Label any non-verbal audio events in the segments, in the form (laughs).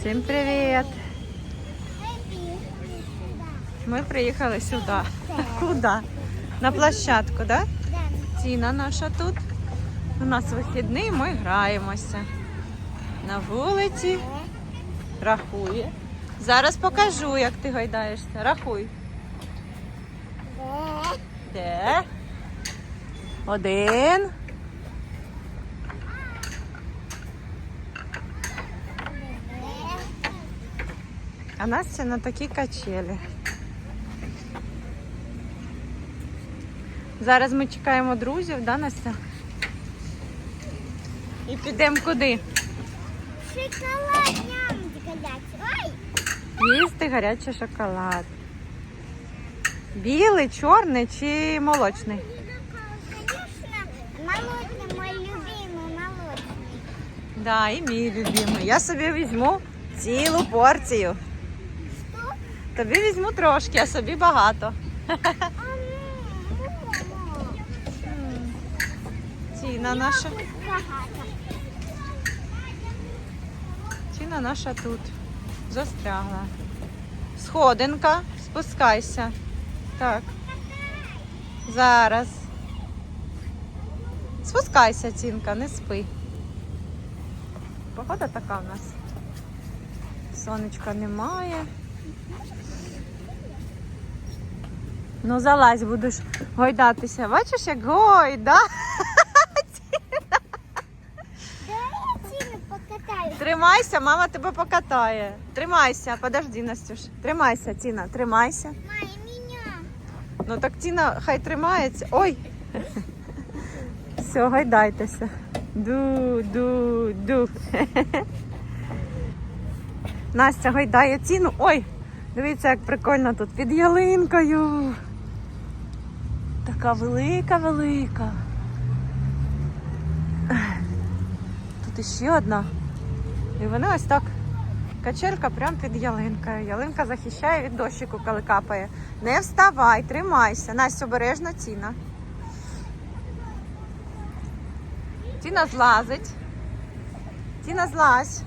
Всім привіт! Ми приїхали сюди. Куди? На площадку, да? Тіна наша тут. У нас вихідний, ми граємося. На вулиці. Рахує. Зараз покажу, як ти гайдаєшся. Рахуй. Де? Один. А Настя на такі качелі. Зараз ми чекаємо друзів, да, Настя? І підемо куди? Шоколад ням Ой! Їсти гарячий шоколад. Білий, чорний чи молочний? Конечно, молочный мой любимый молочный. Да, і мій любимий. Я собі візьму цілу порцію. Тобі візьму трошки, а собі багато. Ціна наша. Ціна наша тут. Застрягла. Сходинка, спускайся. Так. Зараз. Спускайся, цінка, не спи. Погода така в нас. Сонечка немає. Ну, залазь, будеш гойдатися. Бачиш, як гойда? Тримайся, мама тебе покатає. Тримайся, подожди, Настюш. Тримайся, Тіна, тримайся. Ну так Тіна хай тримається. Ой. Все, гайдайтеся. Ду, ду, ду. Настя гайдає ціну. Ой, дивіться, як прикольно тут під ялинкою. Така велика, велика. Тут іще одна. І вони ось так. Качелька прямо під ялинкою. Ялинка захищає від дощику, коли капає. Не вставай, тримайся. Настя, обережно Тіна. Тіна злазить. Тіна злазь.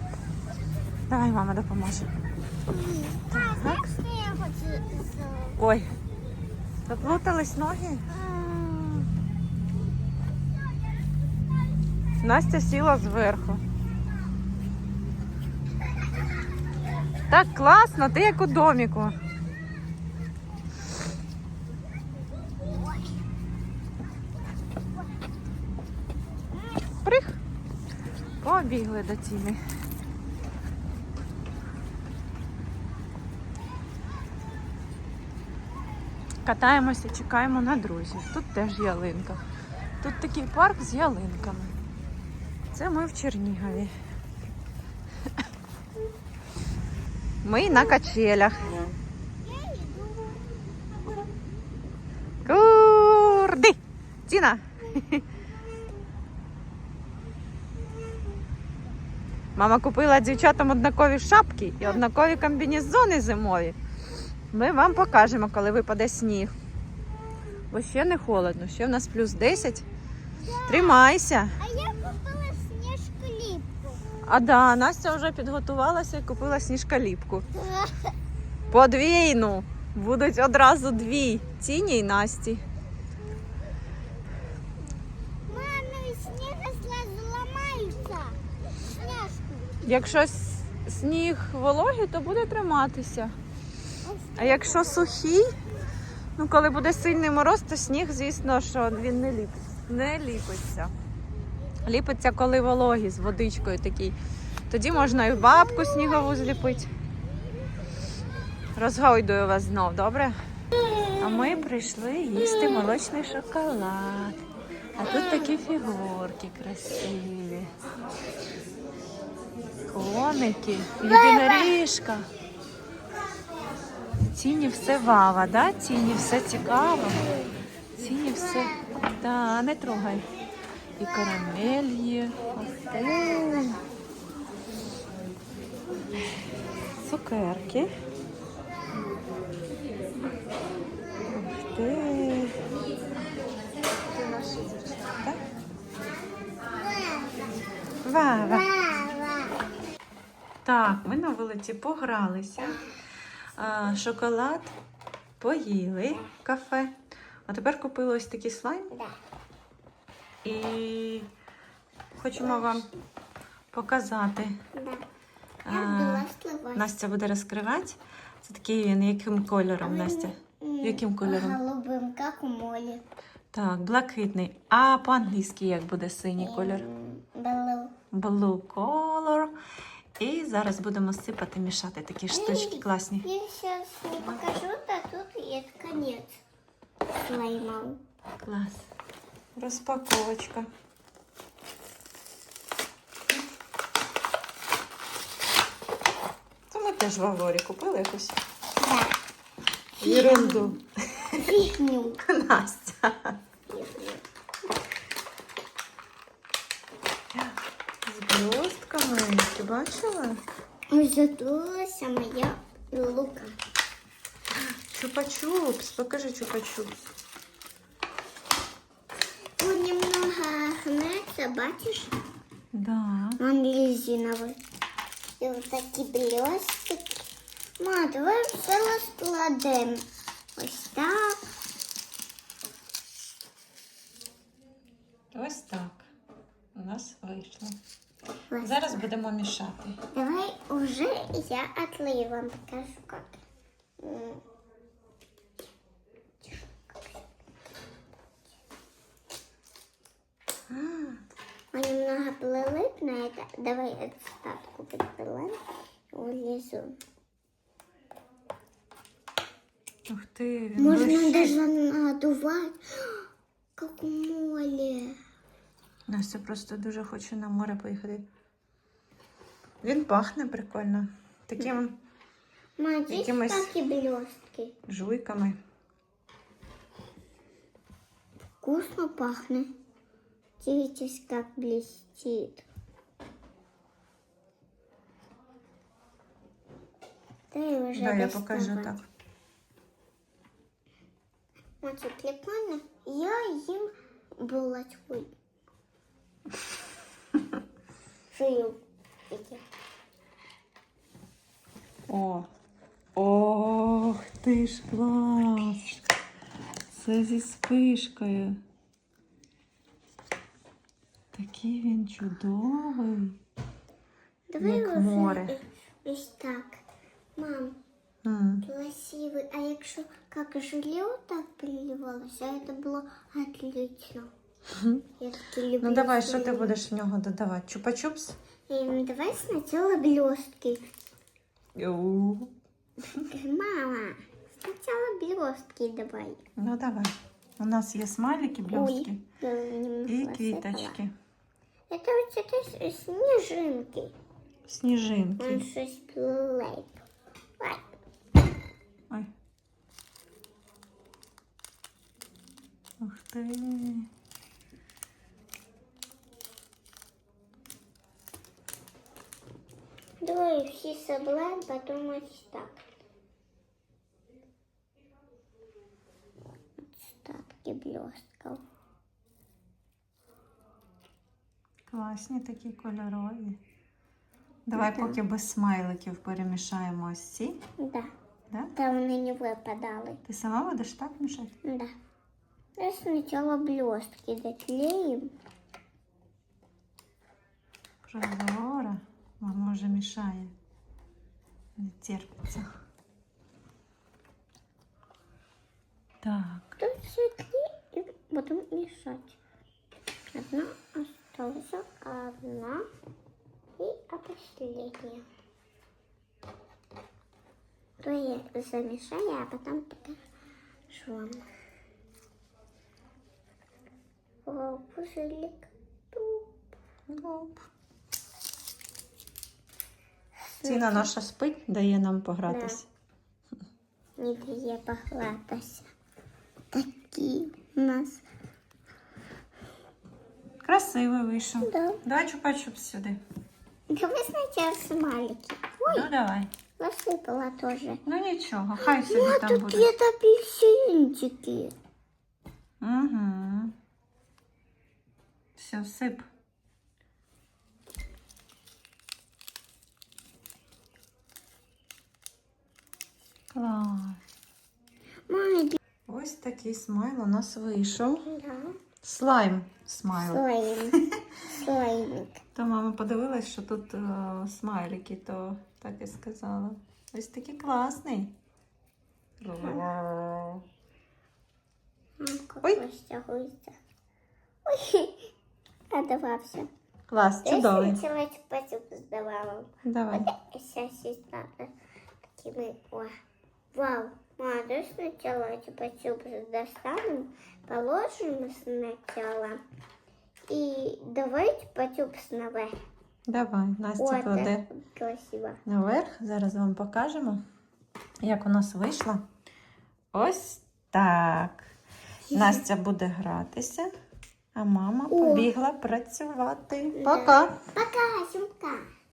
Давай, мама допоможе. Хочу? Ой. Заплутались ноги. Настя сіла зверху. Так класно, ти як у доміку. Прих. Побігли до ціни. Катаємося, чекаємо на друзів. Тут теж ялинка. Тут такий парк з ялинками. Це ми в Чернігові. Ми на качелях. Курди! Тіна! Мама купила дівчатам однакові шапки і однакові комбінезони зимові. Ми вам покажемо, коли випаде сніг. Бо ще не холодно, ще в нас плюс 10. Тримайся. А я купила снежку липку. А да, Настя вже підготувалася і купила сніжкаліпку. Подвійну. Будуть одразу дві. Тіні і Насті. Мама, снега сразу ломаются. Якщо сніг вологий, то буде триматися. А якщо сухий, ну коли буде сильний мороз, то сніг, звісно, що він не ліп... не ліпиться. Ліпиться, коли вологий з водичкою такий. Тоді можна і бабку снігову зліпити. Розгойдую вас знов, добре? А ми прийшли їсти молочний шоколад. А тут такі фігурки красиві. Коники, єдиноріжка. Ціні все вава, да? Ціні все цікаво. Ціні все. Да, не трогай. І карамель є. Цукерки. Ти. Вава. Так, ми на вулиці погралися. Шоколад поїли кафе. А тепер купили ось такий слайм. І хочемо вам показати. А. Настя буде розкривати. Це такий він, яким кольором, Настя? Яким кольором? Голубим, як у молі. Так, блакитний. А по-англійськи як буде синій кольор? Color. І зараз будемо сипати, мішати такі штучки класні. Я сейчас не покажу, да тут есть конец слаймом. Клас. Розпаковочка. То ми теж в Аврорі купили якусь Да. ерунду. Фигню. Настя. З блістками. Ти бачила? Задулася моя лука. Чупа-чупс. Покажи чупа-чупс. Тут немного гнется, бачишь? Да. Он резиновый. И вот такие блестки. Ма, давай все розкладемо. Ось так. Ось так. У нас вийшло. Ось Зараз будемо мішати. Давай уже я отлою вам покажу, как. Он немного плывет на это. Давай отстатку подпилим. Улезу. Ух ти, він Можно блищить. даже надувать, как море. Настя просто дуже хоче на море поїхати. Він пахне прикольно. Таким якимось такі блістки. жуйками. Вкусно пахне. Дивитесь, как блестит. Да, я покажу так. Смотри, прикольно. Я им булочку. Шею. Эти. О! Ох ти ж клас! Це зі спишкою. Такий він чудовий. Давай Як уже море. і- ось так. Мам, М. красивый. А якщо как желе вот так переливалось, а это было отлично. Я таки люблю Ну давай, що ти желе. будеш в нього додавати? Чупа-чупс? Ем, Давай сначала блестки. Ю. Мама, сначала блестки давай. Ну давай. У нас є смайлики, блістки Ой, я немного і насыпала. квіточки. Это вот это с- снежинки. Сніжинки. Он щось плывет. Ой, Ой. Ух ти. Давай все собрать, потом вот так. Остатки блестков. Класні такі кольорові. Давай Да. поки без смайликів перемішаємо ось ці. Да, Да? там на не выпадали. Ти сама будеш так мішати? Да. Давай сначала блестки доклеим. Прозора. Вже мішає. Не терпиться. Так. Тут все клеим и потом мешать. Одна осталась, одна и последняя. То я замешаю, а потом покажу вам. Пузырик. Туп. Оп. Ціна наша спить, дає нам погратись. Не дає погладися. Такі у нас. Красивий вийшов. Да. Давай чупа-чуп сюди. Давай сначала смайлики. Ой, Ну давай. насыпала тоже. Ну нічого, хай собі Ну, а там тут буде. где-то апельсинчики. Угу. Все, сип. Такий смайл у нас вийшов. Да. Слайм смайл. Слайм. (laughs) Слаймик. То мама подивилась, що тут е, смайлики, то так і сказала. Ось такий класний. Мамка Ой. (laughs) Клас, чудовий. Я сначала чупа-чуп здавала. Давай. Здесь надо такими... О, вау. Мама, сначала чупа-чуп достанем, положим сначала. И давай чупа-чуп наверх. Давай, Настя О, кладе красиво. наверх. Зараз вам покажемо, як у нас вийшло. Ось так. Настя буде гратися, а мама О. побігла працювати. Пока! Пока, Сумка.